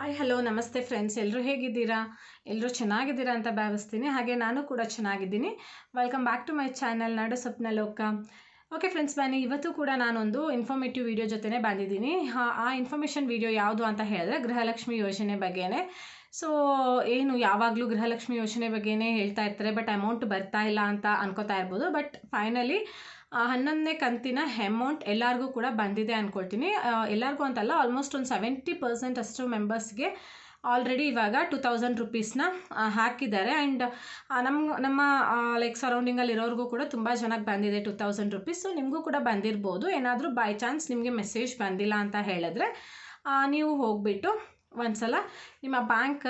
Hi hello ನಮಸ್ತೆ friends ಎಲ್ಲರೂ ಹೇಗಿದ್ದೀರಾ? ಎಲ್ಲರೂ ಚೆನ್ನಾಗಿದ್ದೀರಾ ಅಂತ ಭಾವಿಸ್ತೀನಿ. ಹಾಗೆ ನಾನು ಕೂಡ ಚೆನ್ನಾಗಿದ್ದೀನಿ. Welcome back to my channel ನಾಡು ಸ್ವಪ್ನ ಲೋಕ. ಓಕೆ ಫ್ರೆಂಡ್ಸ್ ಬನ್ನಿ. ಇವತ್ತು ಕೂಡ ನಾನೊಂದು ಇನ್ಫಾರ್ಮೇಟಿವ್ ವಿಡಿಯೋ ಜೊತೆನೇ ಬಂದಿದ್ದೀನಿ. ಆ- ಇನ್ಫಾರ್ಮೇಷನ್ ವಿಡಿಯೋ ಯಾವುದು ಅಂತ ಹೇಳಿದ್ರೆ ಗೃಹಲಕ್ಷ್ಮಿ ಯೋಜನೆ ಬಗ್ಗೆನೇ. ಸೊ ಏನು ಯಾವಾಗಲೂ ಗೃಹಲಕ್ಷ್ಮಿ ಯೋಜನೆ ಬಗ್ಗೆನೇ ಹೇಳ್ತಾ ಇರ್ತಾರೆ ಬಟ್ ಅಮೌಂಟ್ ಬರ್ತಾ ಇಲ್ಲ ಅಂತ ಅನ್ಕೋತಾ ಇರ್ಬೋದು. ಬಟ್ ಫೈನಲಿ ಹನ್ನೊಂದನೇ ಕಂತಿನ ಅಮೌಂಟ್ ಎಲ್ಲರಿಗೂ ಕೂಡ ಬಂದಿದೆ ಅಂದ್ಕೊಳ್ತೀನಿ ಎಲ್ಲರಿಗೂ ಅಂತಲ್ಲ ಆಲ್ಮೋಸ್ಟ್ ಒಂದು ಸೆವೆಂಟಿ ಪರ್ಸೆಂಟ್ ಅಷ್ಟು ಮೆಂಬರ್ಸ್ಗೆ ಆಲ್ರೆಡಿ ಇವಾಗ ಟೂ ತೌಸಂಡ್ ರುಪೀಸ್ನ ಹಾಕಿದ್ದಾರೆ. ಆ್ಯಂಡ್ ನಮ್ಮ ನಮ್ಮ ಲೈಕ್ ಸರೌಂಡಿಂಗಲ್ಲಿ ಇರೋರಿಗೂ ಕೂಡ ತುಂಬ ಜನಕ್ಕೆ ಬಂದಿದೆ ಟೂ ತೌಸಂಡ್ ರುಪೀಸ್ ಸೊ ನಿಮಗೂ ಕೂಡ ಬಂದಿರ್ಬೋದು. ಏನಾದರೂ ಬೈ ಚಾನ್ಸ್ ನಿಮಗೆ ಮೆಸೇಜ್ ಬಂದಿಲ್ಲ ಅಂತ ಹೇಳಿದ್ರೆ ನೀವು ಹೋಗಿಬಿಟ್ಟು ಒಂದ್ಸಲ ನಿಮ್ಮ ಬ್ಯಾಂಕ್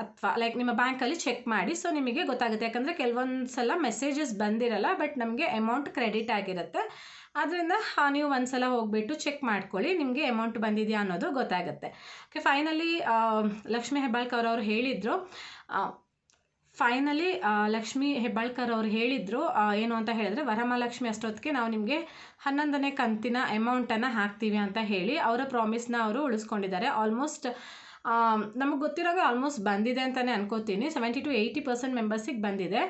ಅಥವಾ ಲೈಕ್ ನಿಮ್ಮ ಬ್ಯಾಂಕಲ್ಲಿ ಚೆಕ್ ಮಾಡಿ. ಸೊ ನಿಮಗೆ ಗೊತ್ತಾಗುತ್ತೆ. ಯಾಕಂದರೆ ಕೆಲವೊಂದು ಸಲ ಮೆಸೇಜಸ್ ಬಂದಿರಲ್ಲ ಬಟ್ ನಮಗೆ ಅಮೌಂಟ್ ಕ್ರೆಡಿಟ್ ಆಗಿರುತ್ತೆ. ಆದ್ದರಿಂದ ನೀವು ಒಂದ್ಸಲ ಹೋಗ್ಬಿಟ್ಟು ಚೆಕ್ ಮಾಡ್ಕೊಳ್ಳಿ. ನಿಮಗೆ ಅಮೌಂಟ್ ಬಂದಿದೆಯಾ ಅನ್ನೋದು ಗೊತ್ತಾಗುತ್ತೆ. ಓಕೆ ಫೈನಲಿ ಲಕ್ಷ್ಮೀ ಹೆಬ್ಬಾಳ್ಕರ್ ಅವರು ಹೇಳಿದರು ಫೈನಲಿ ಲಕ್ಷ್ಮಿ ಹೆಬ್ಬಾಳ್ಕರ್ ಅವ್ರು ಹೇಳಿದರು ಏನು ಅಂತ ಹೇಳಿದ್ರೆ, ವರಮಹಾಲಕ್ಷ್ಮಿ ಅಷ್ಟೊತ್ತಿಗೆ ನಾವು ನಿಮಗೆ ಹನ್ನೊಂದನೇ ಕಂತಿನ ಅಮೌಂಟನ್ನು ಹಾಕ್ತೀವಿ ಅಂತ ಹೇಳಿ, ಅವರ ಪ್ರಾಮಿಸ್ನ ಅವರು ಉಳಿಸ್ಕೊಂಡಿದ್ದಾರೆ. ಆಲ್ಮೋಸ್ಟ್ ನಮಗೆ ಗೊತ್ತಿರೋಗೆ ಆಲ್ಮೋಸ್ಟ್ ಬಂದಿದೆ ಅಂತಲೇ ಅನ್ಕೋತೀನಿ. ಸೆವೆಂಟಿ ಟು ಏಯ್ಟಿ ಪರ್ಸೆಂಟ್ ಮೆಂಬರ್ಸಿಗೆ ಬಂದಿದೆ.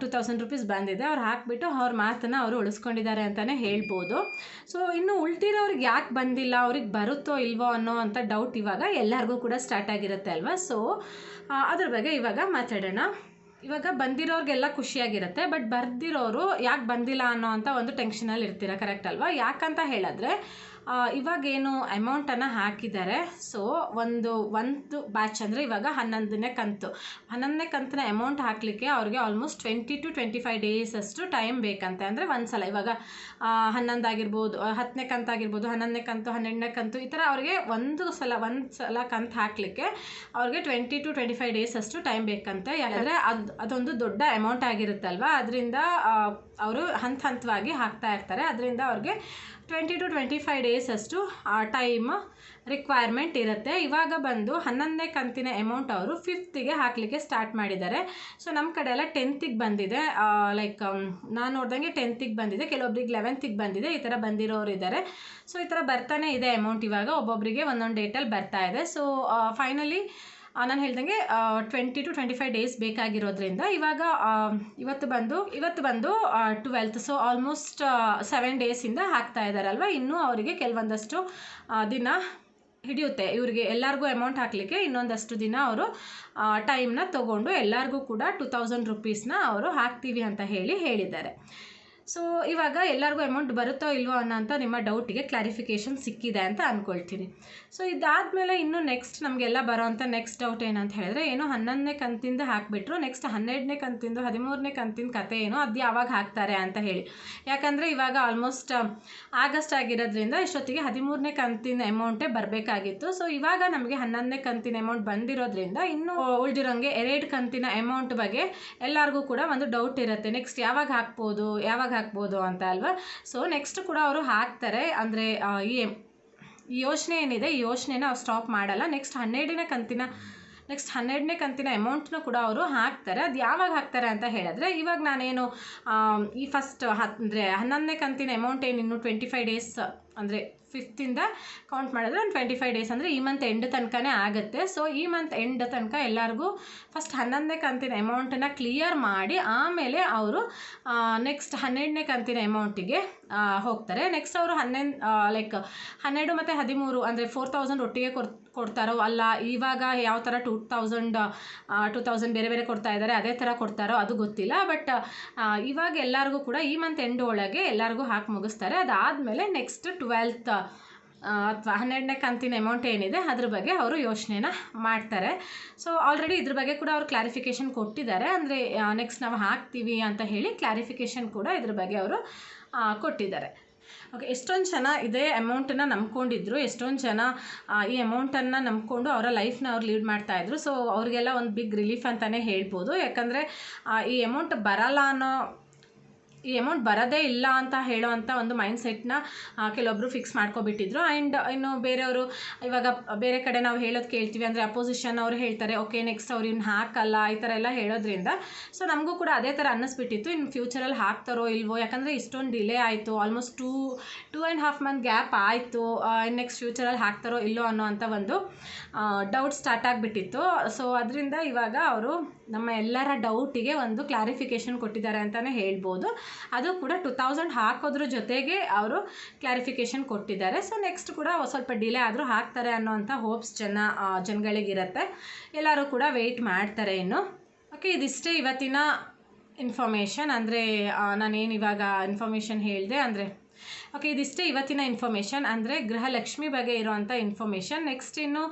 ಟು ತೌಸಂಡ್ ರುಪೀಸ್ ಬಂದಿದೆ. ಅವ್ರು ಹಾಕಿಬಿಟ್ಟು ಅವ್ರ ಮಾತನ್ನು ಅವರು ಉಳಿಸ್ಕೊಂಡಿದ್ದಾರೆ ಅಂತಲೇ ಹೇಳ್ಬೋದು. ಸೊ ಇನ್ನು ಉಳ್ದಿರೋರಿಗೆ ಯಾಕೆ ಬಂದಿಲ್ಲ, ಅವ್ರಿಗೆ ಬರುತ್ತೋ ಇಲ್ವೋ ಅನ್ನೋ ಅಂತ ಡೌಟ್ ಇವಾಗ ಎಲ್ಲರಿಗೂ ಕೂಡ ಸ್ಟಾರ್ಟ್ ಆಗಿರುತ್ತೆ ಅಲ್ವಾ? ಸೊ ಅದ್ರ ಬಗ್ಗೆ ಇವಾಗ ಮಾತಾಡೋಣ. ಇವಾಗ ಬಂದಿರೋರಿಗೆಲ್ಲ ಖುಷಿಯಾಗಿರುತ್ತೆ ಬಟ್ ಬರ್ದಿರೋರು ಯಾಕೆ ಬಂದಿಲ್ಲ ಅನ್ನೋ ಅಂತ ಒಂದು ಟೆನ್ಷನಲ್ಲಿ ಇರ್ತೀರ ಕರೆಕ್ಟ್ ಅಲ್ವಾ? ಯಾಕಂತ ಹೇಳಿದ್ರೆ ಇವಾಗೇನು ಅಮೌಂಟನ್ನು ಹಾಕಿದ್ದಾರೆ. ಸೊ ಒಂದು ಒಂದು ಬ್ಯಾಚ್ ಅಂದರೆ ಇವಾಗ ಹನ್ನೊಂದನೇ ಕಂತು. ಹನ್ನೊಂದನೇ ಕಂತಿನ ಅಮೌಂಟ್ ಹಾಕಲಿಕ್ಕೆ ಅವ್ರಿಗೆ almost twenty to twenty five days ಅಷ್ಟು ಟೈಮ್ ಬೇಕಂತೆ. ಅಂದರೆ ಒಂದು ಸಲ ಇವಾಗ ಹನ್ನೊಂದು ಆಗಿರ್ಬೋದು ಹತ್ತನೇ ಕಂತು ಆಗಿರ್ಬೋದು, ಹನ್ನೊಂದನೇ ಕಂತು, ಹನ್ನೆರಡನೇ ಕಂತು, ಈ ಥರ ಅವ್ರಿಗೆ ಒಂದು ಸಲ ಒಂದು ಸಲ ಕಂತು ಹಾಕಲಿಕ್ಕೆ ಅವ್ರಿಗೆ twenty to twenty five days ಅಷ್ಟು ಟೈಮ್ ಬೇಕಂತೆ. ಯಾಕಂದರೆ ಅದು, ಅದೊಂದು ದೊಡ್ಡ ಅಮೌಂಟ್ ಆಗಿರುತ್ತಲ್ವ? ಅದರಿಂದ ಅವರು ಹಂತ ಹಂತವಾಗಿ ಹಾಕ್ತಾ ಇರ್ತಾರೆ. ಅದರಿಂದ ಅವ್ರಿಗೆ twenty to twenty five days ಅಷ್ಟು, ಆ ಟೈಮ್ ರಿಕ್ವೈರ್ಮೆಂಟ್ ಇರುತ್ತೆ. ಇವಾಗ ಬಂದು ಹನ್ನೊಂದನೇ ಕಂತಿನ ಅಮೌಂಟ್ ಅವರು ಫಿಫ್ತಿಗೆ ಹಾಕಲಿಕ್ಕೆ ಸ್ಟಾರ್ಟ್ ಮಾಡಿದ್ದಾರೆ. ಸೊ ನಮ್ಮ ಕಡೆ ಎಲ್ಲ ಟೆಂತಿಗೆ ಬಂದಿದೆ. ಲೈಕ್ ನಾನು ನೋಡ್ದಂಗೆ ಟೆಂತಿಗೆ ಬಂದಿದೆ. ಕೆಲವೊಬ್ರಿಗೆ ಲೆವೆಂತಿಗೆ ಬಂದಿದೆ. ಈ ಥರ ಬಂದಿರೋರು ಇದ್ದಾರೆ. ಸೊ ಈ ಥರ ಬರ್ತಾನೆ ಇದೆ ಅಮೌಂಟ್ ಇವಾಗ. ಒಬ್ಬೊಬ್ಬರಿಗೆ ಒಂದೊಂದು ಡೇಟಲ್ಲಿ ಬರ್ತಾ ಇದೆ. ಸೊ ಫೈನಲಿ ನಾನು ಹೇಳ್ದಂಗೆ twenty two twenty five days ಬೇಕಾಗಿರೋದ್ರಿಂದ ಇವಾಗ ಇವತ್ತು ಬಂದು ಇವತ್ತು ಬಂದು ಟ್ವೆಲ್ತ್ ಸೊ ಆಲ್ಮೋಸ್ಟ್ ಸೆವೆನ್ ಡೇಸಿಂದ ಹಾಕ್ತಾ ಇದ್ದಾರಲ್ವ ಇನ್ನೂ ಅವರಿಗೆ ಕೆಲವೊಂದಷ್ಟು ದಿನ ಹಿಡಿಯುತ್ತೆ. ಇವರಿಗೆ ಎಲ್ಲರಿಗೂ ಅಮೌಂಟ್ ಹಾಕಲಿಕ್ಕೆ ಇನ್ನೊಂದಷ್ಟು ದಿನ ಅವರು ಟೈಮ್ನ ತೊಗೊಂಡು ಎಲ್ಲರಿಗೂ ಕೂಡ ಟೂ ತೌಸಂಡ್ ರುಪೀಸ್ನ ಅವರು ಹಾಕ್ತೀವಿ ಅಂತ ಹೇಳಿ ಹೇಳಿದ್ದಾರೆ. ಸೊ ಇವಾಗ ಎಲ್ಲರಿಗೂ ಅಮೌಂಟ್ ಬರುತ್ತೋ ಇಲ್ವೋ ಅನ್ನೋಂಥ ನಿಮ್ಮ ಡೌಟಿಗೆ ಕ್ಲಾರಿಫಿಕೇಷನ್ ಸಿಕ್ಕಿದೆ ಅಂತ ಅಂದ್ಕೊಳ್ತೀನಿ ಸೊ ಇದಾದಮೇಲೆ ಇನ್ನು ನೆಕ್ಸ್ಟ್ ನಮಗೆಲ್ಲ ಬರೋವಂಥ ನೆಕ್ಸ್ಟ್ ಡೌಟ್ ಏನಂತ ಹೇಳಿದ್ರೆ, ಏನು ಹನ್ನೊಂದನೇ ಕಂತಿಂದ ಹಾಕಿಬಿಟ್ರು ನೆಕ್ಸ್ಟ್ ಹನ್ನೆರಡನೇ ಕಂತಿಂದು, ಹದಿಮೂರನೇ ಕಂತಿನ ಕತೆ ಏನು ಅದು ಯಾವಾಗ ಹಾಕ್ತಾರೆ ಅಂತ ಹೇಳಿ. ಯಾಕಂದರೆ ಇವಾಗ ಆಲ್ಮೋಸ್ಟ್ ಆಗಸ್ಟ್ ಆಗಿರೋದ್ರಿಂದ ಇಷ್ಟೊತ್ತಿಗೆ ಹದಿಮೂರನೇ ಕಂತಿನ ಅಮೌಂಟೇ ಬರಬೇಕಾಗಿತ್ತು. ಸೊ ಇವಾಗ ನಮಗೆ ಹನ್ನೊಂದನೇ ಕಂತಿನ ಅಮೌಂಟ್ ಬಂದಿರೋದ್ರಿಂದ ಇನ್ನೂ ಉಳಿದಿರೋಂಗೆ ಎರಡು ಕಂತಿನ ಅಮೌಂಟ್ ಬಗ್ಗೆ ಎಲ್ಲರಿಗೂ ಕೂಡ ಒಂದು ಡೌಟ್ ಇರುತ್ತೆ. ನೆಕ್ಸ್ಟ್ ಯಾವಾಗ ಹಾಕ್ಬೋದು, ಯಾವಾಗ ಹಾಕ್ಬೋದು ಅಂತ ಅಲ್ವಾ? ಸೊ ನೆಕ್ಸ್ಟ್ ಕೂಡ ಅವರು ಹಾಕ್ತಾರೆ. ಅಂದರೆ ಈ ಯೋಚನೆ ಏನಿದೆ, ಈ ಯೋಚನೆನ ಅವ್ರು ಸ್ಟಾಪ್ ಮಾಡಲ್ಲ. ನೆಕ್ಸ್ಟ್ ಹನ್ನೆರಡನೇ ಕಂತಿನ ನೆಕ್ಸ್ಟ್ ಹನ್ನೆರಡನೇ ಕಂತಿನ ಅಮೌಂಟ್ನ ಕೂಡ ಅವರು ಹಾಕ್ತಾರೆ. ಅದು ಯಾವಾಗ ಹಾಕ್ತಾರೆ ಅಂತ ಹೇಳಿದ್ರೆ, ಇವಾಗ ನಾನೇನು ಈ ಫಸ್ಟ್ ಹತ್, ಅಂದರೆ ಹನ್ನೊಂದನೇ ಕಂತಿನ ಅಮೌಂಟ್ ಏನು ಇನ್ನು ಟ್ವೆಂಟಿ ಫೈವ್ ಡೇಸ್ ಅಂದರೆ ಫಿಫ್ತಿಂದ ಕೌಂಟ್ ಮಾಡಿದ್ರೆ ಒಂದು ಟ್ವೆಂಟಿ ಫೈವ್ ಡೇಸ್ ಅಂದರೆ ಈ ಮಂತ್ ಎಂಡ್ ತನಕನೇ ಆಗುತ್ತೆ. ಸೊ ಈ ಮಂತ್ ಎಂಡ್ ತನಕ ಎಲ್ಲರಿಗೂ ಫಸ್ಟ್ ಹನ್ನೊಂದನೇ ಕಂತಿನ ಅಮೌಂಟನ್ನು ಕ್ಲಿಯರ್ ಮಾಡಿ ಆಮೇಲೆ ಅವರು ನೆಕ್ಸ್ಟ್ ಹನ್ನೆರಡನೇ ಕಂತಿನ ಅಮೌಂಟಿಗೆ ಹೋಗ್ತಾರೆ. ನೆಕ್ಸ್ಟ್ ಅವರು ಹನ್ನೊಂದು ಲೈಕ್ ಹನ್ನೆರಡು ಮತ್ತು ಹದಿಮೂರು ಅಂದರೆ ಫೋರ್ ತೌಸಂಡ್ ಒಟ್ಟಿಗೆ ಕೊಡ್, ಕೊಡ್ತಾರೋ ಅಲ್ಲ, ಇವಾಗ ಯಾವ ಥರ ಟೂ ತೌಸಂಡ್ ಟೂ ತೌಸಂಡ್ ಬೇರೆ ಬೇರೆ ಕೊಡ್ತಾ ಇದ್ದಾರೆ ಅದೇ ಥರ ಕೊಡ್ತಾರೋ ಅದು ಗೊತ್ತಿಲ್ಲ. ಬಟ್ ಇವಾಗ ಎಲ್ಲರಿಗೂ ಕೂಡ ಈ ಮಂತ್ ಎಂಡ್ ಒಳಗೆ ಎಲ್ಲರಿಗೂ ಹಾಕಿ ಮುಗಿಸ್ತಾರೆ. ಅದಾದಮೇಲೆ ನೆಕ್ಸ್ಟ್ ಟ್ವೆಲ್ತ್ ಅಥವಾ ಹನ್ನೆರಡನೇ ಕಂತಿನ ಅಮೌಂಟ್ ಏನಿದೆ, ಅದ್ರ ಬಗ್ಗೆ ಅವರು ಯೋಚನೆನ ಮಾಡ್ತಾರೆ. ಸೊ ಆಲ್ರೆಡಿ ಇದ್ರ ಬಗ್ಗೆ ಕೂಡ ಅವರು ಕ್ಲಾರಿಫಿಕೇಷನ್ ಕೊಟ್ಟಿದ್ದಾರೆ. ಅಂದರೆ ನೆಕ್ಸ್ಟ್ ನಾವು ಹಾಕ್ತೀವಿ ಅಂತ ಹೇಳಿ ಕ್ಲಾರಿಫಿಕೇಷನ್ ಕೂಡ ಇದ್ರ ಬಗ್ಗೆ ಅವರು ಕೊಟ್ಟಿದ್ದಾರೆ. ಓಕೆ ಎಷ್ಟೊಂದು ಜನ ಇದೇ ಅಮೌಂಟನ್ನು ನಂಬ್ಕೊಂಡಿದ್ರು. ಎಷ್ಟೊಂದು ಜನ ಈ ಅಮೌಂಟನ್ನು ನಂಬ್ಕೊಂಡು ಅವರ ಲೈಫ್ನ ಅವ್ರು ಲೀಡ್ ಮಾಡ್ತಾಯಿದ್ರು ಸೊ ಅವರಿಗೆಲ್ಲ ಒಂದು ಬಿಗ್ ರಿಲೀಫ್ ಅಂತಲೇ ಹೇಳ್ಬೋದು. ಯಾಕಂದರೆ ಈ ಅಮೌಂಟ್ ಬರಲ್ಲ ಅನ್ನೋ ಈ ಅಮೌಂಟ್ ಬರೋದೇ ಇಲ್ಲ ಅಂತ ಹೇಳೋ ಅಂಥ ಒಂದು ಮೈಂಡ್ ಸೆಟ್ನ ಕೆಲವೊಬ್ಬರು ಫಿಕ್ಸ್ ಮಾಡ್ಕೊಬಿಟ್ಟಿದ್ರು. ಆ್ಯಂಡ್ ಇನ್ನು ಬೇರೆಯವರು, ಇವಾಗ ಬೇರೆ ಕಡೆ ನಾವು ಹೇಳೋದು ಕೇಳ್ತೀವಿ. ಅಂದರೆ ಅಪೋಸಿಷನ್ ಅವರು ಹೇಳ್ತಾರೆ ಓಕೆ ನೆಕ್ಸ್ಟ್ ಅವ್ರು ಇನ್ನು ಹಾಕಲ್ಲ, ಈ ಥರ ಎಲ್ಲ ಹೇಳೋದ್ರಿಂದ. ಸೊ ನಮಗೂ ಕೂಡ ಅದೇ ಥರ ಅನ್ನಿಸ್ಬಿಟ್ಟಿತ್ತು. ಇನ್ನು ಫ್ಯೂಚರಲ್ಲಿ ಹಾಕ್ತಾರೋ ಇಲ್ವೋ, ಯಾಕಂದರೆ ಇಷ್ಟೊಂದು ಡಿಲೇ ಆಯಿತು. Almost two two and half month gap ಆಯಿತು. ನೆಕ್ಸ್ಟ್ ಫ್ಯೂಚರಲ್ಲಿ ಹಾಕ್ತಾರೋ ಇಲ್ಲೋ ಅನ್ನೋ ಅಂಥ ಒಂದು ಡೌಟ್ ಸ್ಟಾರ್ಟ್ ಆಗಿಬಿಟ್ಟಿತ್ತು. ಸೊ ಅದರಿಂದ ಇವಾಗ ಅವರು ನಮ್ಮ ಎಲ್ಲರ ಡೌಟಿಗೆ ಒಂದು ಕ್ಲಾರಿಫಿಕೇಷನ್ ಕೊಟ್ಟಿದ್ದಾರೆ ಅಂತಲೇ ಹೇಳ್ಬೋದು. ಅದು ಕೂಡ ಟು ತೌಸಂಡ್ ಹಾಕೋದ್ರ ಜೊತೆಗೆ ಅವರು ಕ್ಲಾರಿಫಿಕೇಷನ್ ಕೊಟ್ಟಿದ್ದಾರೆ. ಸೊ ನೆಕ್ಸ್ಟ್ ಕೂಡ ಸ್ವಲ್ಪ ಡಿಲೇ ಆದರೂ ಹಾಕ್ತಾರೆ ಅನ್ನೋವಂಥ ಹೋಪ್ಸ್ ಜನ ಜನಗಳಿಗಿರುತ್ತೆ. ಎಲ್ಲರೂ ಕೂಡ ವೆಯ್ಟ್ ಮಾಡ್ತಾರೆ ಇನ್ನು. ಓಕೆ ಇದಿಷ್ಟೇ ಇವತ್ತಿನ ಇನ್ಫಾರ್ಮೇಷನ್ ಅಂದರೆ ನಾನೇನು ಇವಾಗ ಇನ್ಫಾರ್ಮೇಷನ್ ಹೇಳಿದೆ ಅಂದರೆ ಓಕೆ ಇದಿಷ್ಟೇ ಇವತ್ತಿನ ಇನ್ಫಾರ್ಮೇಷನ್ ಅಂದರೆ ಗೃಹಲಕ್ಷ್ಮಿ ಬಗ್ಗೆ ಇರುವಂಥ ಇನ್ಫಾರ್ಮೇಷನ್ ನೆಕ್ಸ್ಟ್ ಇನ್ನು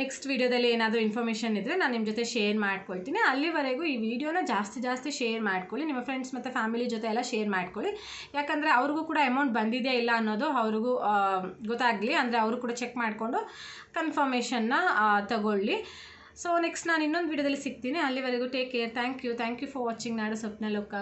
ನೆಕ್ಸ್ಟ್ ವೀಡಿಯೋದಲ್ಲಿ ಏನಾದರೂ ಇನ್ಫಾರ್ಮೇಷನ್ ಇದ್ದರೆ ನಾನು ನಿಮ್ಮ ಜೊತೆ ಶೇರ್ ಮಾಡ್ಕೊಳ್ತೀನಿ. ಅಲ್ಲಿವರೆಗೂ ಈ ವಿಡಿಯೋನ ಜಾಸ್ತಿ ಜಾಸ್ತಿ ಶೇರ್ ಮಾಡ್ಕೊಳ್ಳಿ. ನಿಮ್ಮ ಫ್ರೆಂಡ್ಸ್ ಮತ್ತು ಫ್ಯಾಮಿಲಿ ಜೊತೆ ಎಲ್ಲ ಶೇರ್ ಮಾಡ್ಕೊಳ್ಳಿ. ಯಾಕಂದರೆ ಅವ್ರಿಗೂ ಕೂಡ ಅಮೌಂಟ್ ಬಂದಿದೆಯಾ ಇಲ್ಲ ಅನ್ನೋದು ಅವ್ರಿಗೂ ಗೊತ್ತಾಗಲಿ. ಅಂದರೆ ಅವರು ಕೂಡ ಚೆಕ್ ಮಾಡಿಕೊಂಡು ಕನ್ಫರ್ಮೇಷನ್ನ ತಗೊಳ್ಳಿ. ಸೊ ನೆಕ್ಸ್ಟ್ ನಾನು ಇನ್ನೊಂದು ವಿಡಿಯೋದಲ್ಲಿ ಸಿಗ್ತೀನಿ. ಅಲ್ಲಿವರೆಗೂ take care thank you thank you for watching ನಾಡು ಸ್ವಪ್ನ ಲೋಕ